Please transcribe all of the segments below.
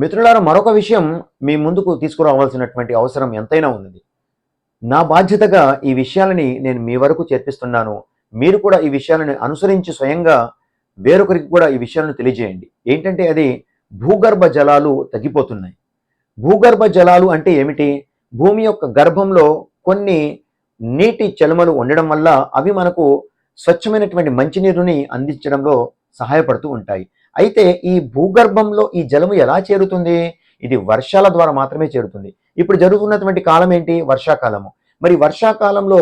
మిత్రులారా మరొక విషయం మీ ముందుకు తీసుకురావాల్సినటువంటి అవసరం ఎంతైనా ఉంది నా బాధ్యతగా ఈ విషయాలని నేను మీ వరకు చేర్పిస్తున్నాను. మీరు కూడా ఈ విషయాలను అనుసరించి స్వయంగా వేరొకరికి కూడా ఈ విషయాలను తెలియజేయండి. ఏంటంటే అది భూగర్భ జలాలు తగ్గిపోతున్నాయి. భూగర్భ జలాలు అంటే ఏమిటి? భూమి యొక్క గర్భంలో కొన్ని నీటి చలుమలు ఉండడం వల్ల అవి మనకు స్వచ్ఛమైనటువంటి మంచినీరుని అందించడంలో సహాయపడుతూ ఉంటాయి. అయితే ఈ భూగర్భంలో ఈ జలము ఎలా చేరుతుంది? ఇది వర్షాల ద్వారా మాత్రమే చేరుతుంది. ఇప్పుడు జరుగుతున్నటువంటి కాలం ఏంటి? వర్షాకాలము. మరి వర్షాకాలంలో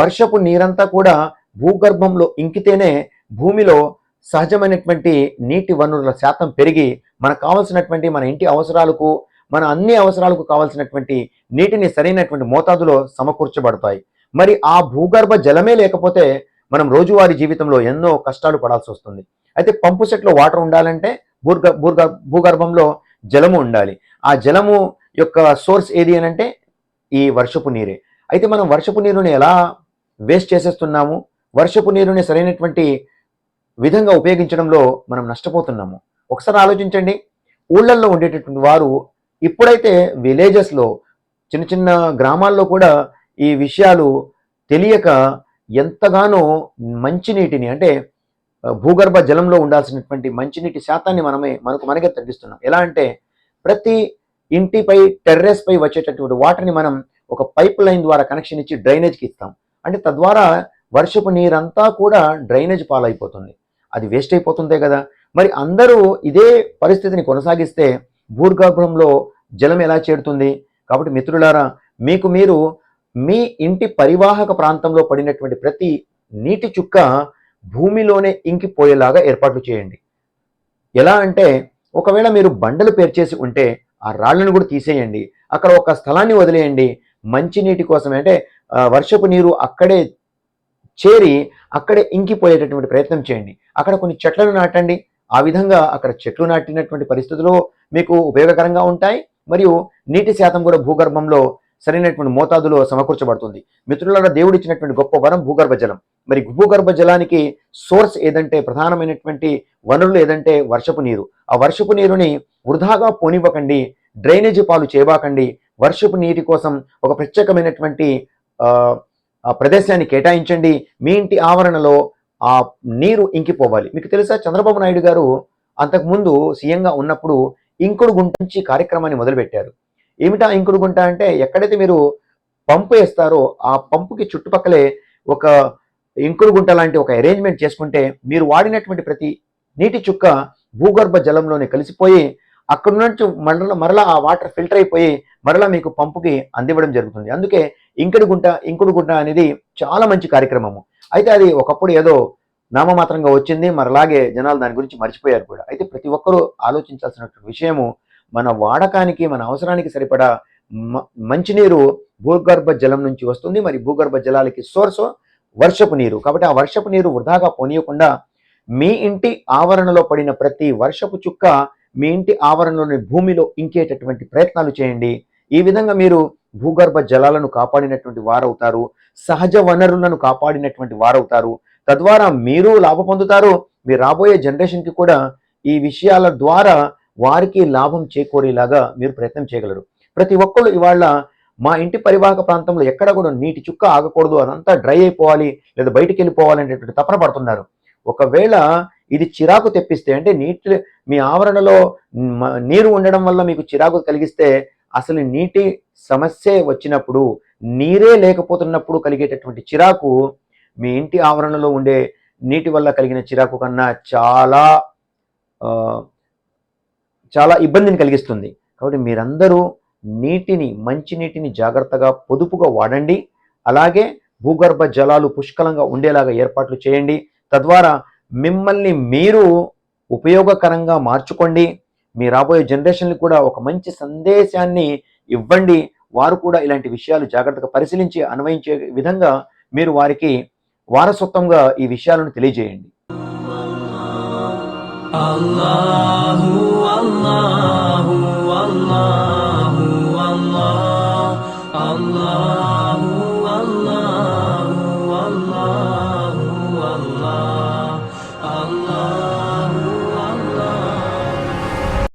వర్షపు నీరంతా కూడా భూగర్భంలో ఇంకితేనే భూమిలో సహజమైనటువంటి నీటి వనరుల శాతం పెరిగి మనకు కావాల్సినటువంటి మన ఇంటి అవసరాలకు మన అన్ని అవసరాలకు కావాల్సినటువంటి నీటిని సరైనటువంటి మోతాదులో సమకూర్చబడతాయి. మరి ఆ భూగర్భ జలమే లేకపోతే మనం రోజువారీ జీవితంలో ఎన్నో కష్టాలు పడాల్సి వస్తుంది. అయితే పంపు సెట్లో వాటర్ ఉండాలంటే భూర్గ భూర్గ భూగర్భంలో జలము ఉండాలి. ఆ జలము యొక్క సోర్స్ ఏది అని అంటే ఈ వర్షపు నీరే. అయితే మనం వర్షపు నీరుని ఎలా వేస్ట్ చేసేస్తున్నాము? వర్షపు నీరుని సరైనటువంటి విధంగా ఉపయోగించడంలో మనం నష్టపోతున్నాము. ఒకసారి ఆలోచించండి. ఊళ్ళల్లో ఉండేటటువంటి వారు ఇప్పుడైతే విలేజెస్లో చిన్న చిన్న గ్రామాల్లో కూడా ఈ విషయాలు తెలియక ఎంతగానో మంచినీటిని అంటే భూగర్భ జలంలో ఉండాల్సినటువంటి మంచినీటి శాతాన్ని మనమే మనకు మనకే తగ్గిస్తున్నాం ఎలా అంటే ప్రతి ఇంటిపై టెర్రస్ పై వచ్చేటటువంటి వాటర్ని మనం ఒక పైప్ లైన్ ద్వారా కనెక్షన్ ఇచ్చి డ్రైనేజ్కి ఇస్తాం. అంటే తద్వారా వర్షపు నీరంతా కూడా డ్రైనేజ్ పాలైపోతుంది. అది వేస్ట్ అయిపోతుందే కదా. మరి అందరూ ఇదే పరిస్థితిని కొనసాగిస్తే భూగర్భంలో జలం ఎలా చేరుతుంది? కాబట్టి మిత్రులారా మీకు మీరు మీ ఇంటి పరివాహక ప్రాంతంలో పడినటువంటి ప్రతి నీటి చుక్క భూమిలోనే ఇంకిపోయేలాగా ఏర్పాట్లు చేయండి. ఎలా అంటే ఒకవేళ మీరు బండలు పేర్చేసి ఉంటే ఆ రాళ్ళను కూడా తీసేయండి. అక్కడ ఒక స్థలాన్ని వదిలేయండి. మంచినీటి కోసం అంటే వర్షపు నీరు అక్కడే చేరి అక్కడే ఇంకిపోయేటటువంటి ప్రయత్నం చేయండి. అక్కడ కొన్ని చెట్లను నాటండి. ఆ విధంగా అక్కడ చెట్లు నాటినటువంటి పరిస్థితులు మీకు ఉపయోగకరంగా ఉంటాయి. మరియు నీటి శాతం కూడా భూగర్భంలో సరైనటువంటి మోతాదులో సమకూర్చబడుతుంది. మిత్రులారా దేవుడు ఇచ్చినటువంటి గొప్ప వరం భూగర్భ జలం. మరి భూగర్భ జలానికి సోర్స్ ఏదంటే ప్రధానమైనటువంటి వనరులు ఏదంటే వర్షపు నీరు. ఆ వర్షపు నీరుని వృధాగా పోనివ్వకండి డ్రైనేజీ పాలు చేయబాకండి. వర్షపు నీటి కోసం ఒక ప్రత్యేకమైనటువంటి ప్రదేశాన్ని కేటాయించండి. మీ ఇంటి ఆవరణలో ఆ నీరు ఇంకిపోవాలి. మీకు తెలుసా చంద్రబాబు నాయుడు గారు అంతకుముందు సీఎంగా ఉన్నప్పుడు ఇంకుడు గుంట నుంచి కార్యక్రమాన్ని మొదలుపెట్టారు. ఏమిటా ఇంకుడు గుంట అంటే ఎక్కడైతే మీరు పంపు వేస్తారో ఆ పంపుకి చుట్టుపక్కలే ఒక ఇంకుడు గుంట లాంటి ఒక అరేంజ్మెంట్ చేసుకుంటే మీరు వాడినటువంటి ప్రతి నీటి చుక్క భూగర్భ జలంలోనే కలిసిపోయి అక్కడ నుంచి మరల మరలా ఆ వాటర్ ఫిల్టర్ అయిపోయి మరలా మీకు పంపుకి అందివ్వడం జరుగుతుంది. అందుకే ఇంకుడు గుంట ఇంకుడు గుంట అనేది చాలా మంచి కార్యక్రమము. అయితే అది ఒకప్పుడు ఏదో నామమాత్రంగా వచ్చింది మరలాగే జనాలు దాని గురించి మర్చిపోయారు కూడా. అయితే ప్రతి ఒక్కరూ ఆలోచించాల్సినటువంటి విషయము మన వాడకానికి మన అవసరానికి సరిపడా మ- మంచినీరు భూగర్భ జలం నుంచి వస్తుంది. మరి భూగర్భ జలాలకి సోర్స్ వర్షపు నీరు. కాబట్టి ఆ వర్షపు నీరు వృధాగా పోనీయకుండా మీ ఇంటి ఆవరణలో పడిన ప్రతి వర్షపు చుక్క మీ ఇంటి ఆవరణలోని భూమిలో ఇంకేటటువంటి ప్రయత్నాలు చేయండి. ఈ విధంగా మీరు భూగర్భ జలాలను కాపాడినటువంటి వారవుతారు. సహజ వనరులను కాపాడినటువంటి వారవుతారు. తద్వారా మీరు లాభ పొందుతారు. మీ రాబోయే జనరేషన్కి కూడా ఈ విషయాల ద్వారా వారికి లాభం చేకూరేలాగా మీరు ప్రయత్నం చేయగలరు. ప్రతి ఒక్కళ్ళు ఇవాళ మా ఇంటి పరివాహక ప్రాంతంలో ఎక్కడ కూడా నీటి చుక్క ఆగకూడదు అదంతా డ్రై అయిపోవాలి లేదా బయటికి వెళ్ళిపోవాలి అనేటువంటి తపన పడుతున్నారు. ఒకవేళ ఇది చిరాకు తెప్పిస్తే అంటే నీటి మీ ఆవరణలో నీరు ఉండడం వల్ల మీకు చిరాకు కలిగిస్తే అసలు నీటి సమస్య వచ్చినప్పుడు నీరే లేకపోతున్నప్పుడు కలిగేటటువంటి చిరాకు మీ ఇంటి ఆవరణలో ఉండే నీటి వల్ల కలిగిన చిరాకు కన్నా చాలా చాలా ఇబ్బందిని కలిగిస్తుంది. కాబట్టి మీరందరూ నీటిని మంచి నీటిని జాగ్రత్తగా పొదుపుగా వాడండి. అలాగే భూగర్భ జలాలు పుష్కలంగా ఉండేలాగా ఏర్పాట్లు చేయండి. తద్వారా మిమ్మల్ని మీరు ఉపయోగకరంగా మార్చుకోండి. మీ రాబోయే జనరేషన్లకు కూడా ఒక మంచి సందేశాన్ని ఇవ్వండి. వారు కూడా ఇలాంటి విషయాలు జాగ్రత్తగా పరిశీలించి అన్వయించే విధంగా మీరు వారికి వారసత్వంగా ఈ విషయాలను తెలియజేయండి. Allahu Allahu Allah